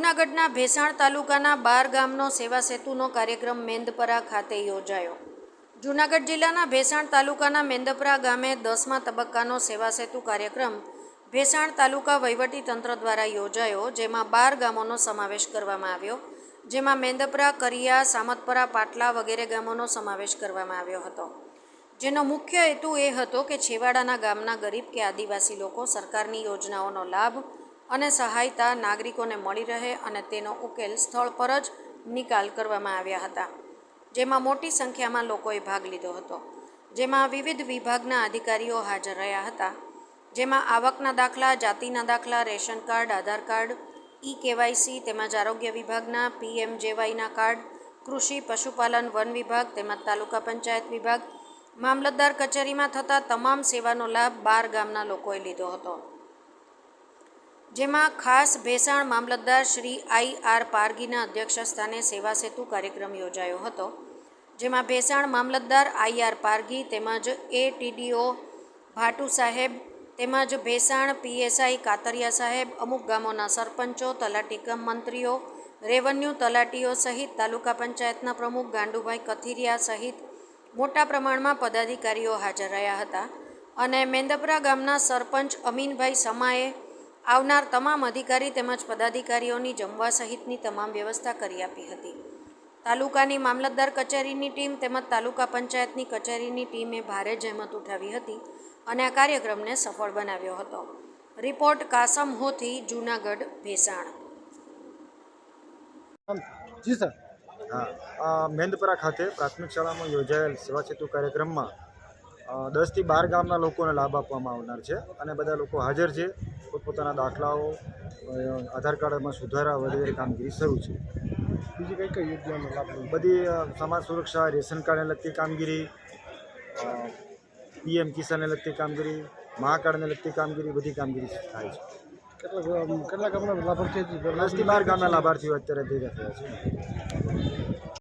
જૂનાગઢના ભેસાણ તાલુકાના બાર ગામનો સેવા સેતુનો કાર્યક્રમ મેંદપરા ખાતે યોજાયો. જૂનાગઢ જિલ્લાના ભેસાણ તાલુકાના મેંદપરા ગામે દસમા તબક્કાનો સેવા સેતુ કાર્યક્રમ ભેસાણ તાલુકા વહીવટી તંત્ર દ્વારા યોજાયો, જેમાં બાર ગામોનો સમાવેશ કરવામાં આવ્યો. જેમાં મેંદપરા, કરિયા, સામતપરા, પાટલા વગેરે ગામોનો સમાવેશ કરવામાં આવ્યો હતો. જેનો મુખ્ય હેતુ એ હતો કે છેવાડાના ગામના ગરીબ કે આદિવાસી લોકો સરકારની યોજનાઓનો લાભ અને સહાયતા નાગરિકોને મળી રહે અને તેનો ઉકેલ સ્થળ પર જ નિકાલ કરવામાં આવ્યા હતા. જેમાં મોટી સંખ્યામાં લોકોએ ભાગ લીધો હતો. જેમાં વિવિધ વિભાગના અધિકારીઓ હાજર રહ્યા હતા. જેમાં આવકના દાખલા, જાતિના દાખલા, ration card, Aadhaar card, E KYC તેમજ આરોગ્ય વિભાગના પીએમ જેવાયના કાર્ડ, કૃષિ, પશુપાલન, વન વિભાગ તેમજ તાલુકા પંચાયત વિભાગ, મામલતદાર કચેરીમાં થતા તમામ સેવાનો લાભ બાર ગામના લોકોએ લીધો હતો. જેમાં ખાસ ભેસાણ મામલતદાર શ્રી આઈ આર પારગીના અધ્યક્ષસ્થાને સેવા સેતુ કાર્યક્રમ યોજાયો હતો, જેમાં ભેસાણ મામલતદાર આઈ આર પારગી તેમજ એ ટીડીઓ ભાટુ સાહેબ તેમજ ભેસાણ પીએસઆઈ કાતરિયા સાહેબ, અમુક ગામોના સરપંચો, તલાટી કમ મંત્રીઓ, રેવન્યુ તલાટીઓ સહિત તાલુકા પંચાયતના પ્રમુખ ગાંડુભાઈ કથિરિયા સહિત મોટા પ્રમાણમાં પદાધિકારીઓ હાજર રહ્યા હતા અને મેંદપરા ગામના સરપંચ અમીનભાઈ સમાએ આવનાર તમામ અધિકારી તેમજ પદાધિકારીઓની જમવા સહિતની તમામ વ્યવસ્થા કરી આપી હતી. તાલુકાની મામલતદાર કચેરીની ટીમ તેમજ તાલુકા પંચાયતની કચેરીની ટીમે ભારે જહેમત ઉઠાવી હતી અને આ કાર્યક્રમને સફળ બનાવ્યો હતો. રિપોર્ટ કાસમ હોથી જૂનાગઢ, ભેસાણ. જી સર. હા ખાતે પ્રાથમિક શાળામાં યોજાયેલ સેવા સેતુ કાર્યક્રમમાં દસથી બાર ગામના લોકોને લાભ આપવામાં આવનાર છે અને બધા લોકો હાજર છે. પોતપોતાના દાખલાઓ આધાર કાર્ડમાં સુધારા વગેરે કામગીરી શરૂ છે. બીજી કઈ કઈ યોજનાનો લાભ બધી સમાજ સુરક્ષા રેશન કાર્ડને લગતી કામગીરી પીએમ કિસાનને લગતી કામગીરી મહાકાર્ડને લગતી કામગીરી બધી કામગીરી થાય છે. કેટલા કેટલા ગામના લાભાર્થી દસથી બાર ગામના લાભાર્થીઓ અત્યારે ભેગા થયા છે.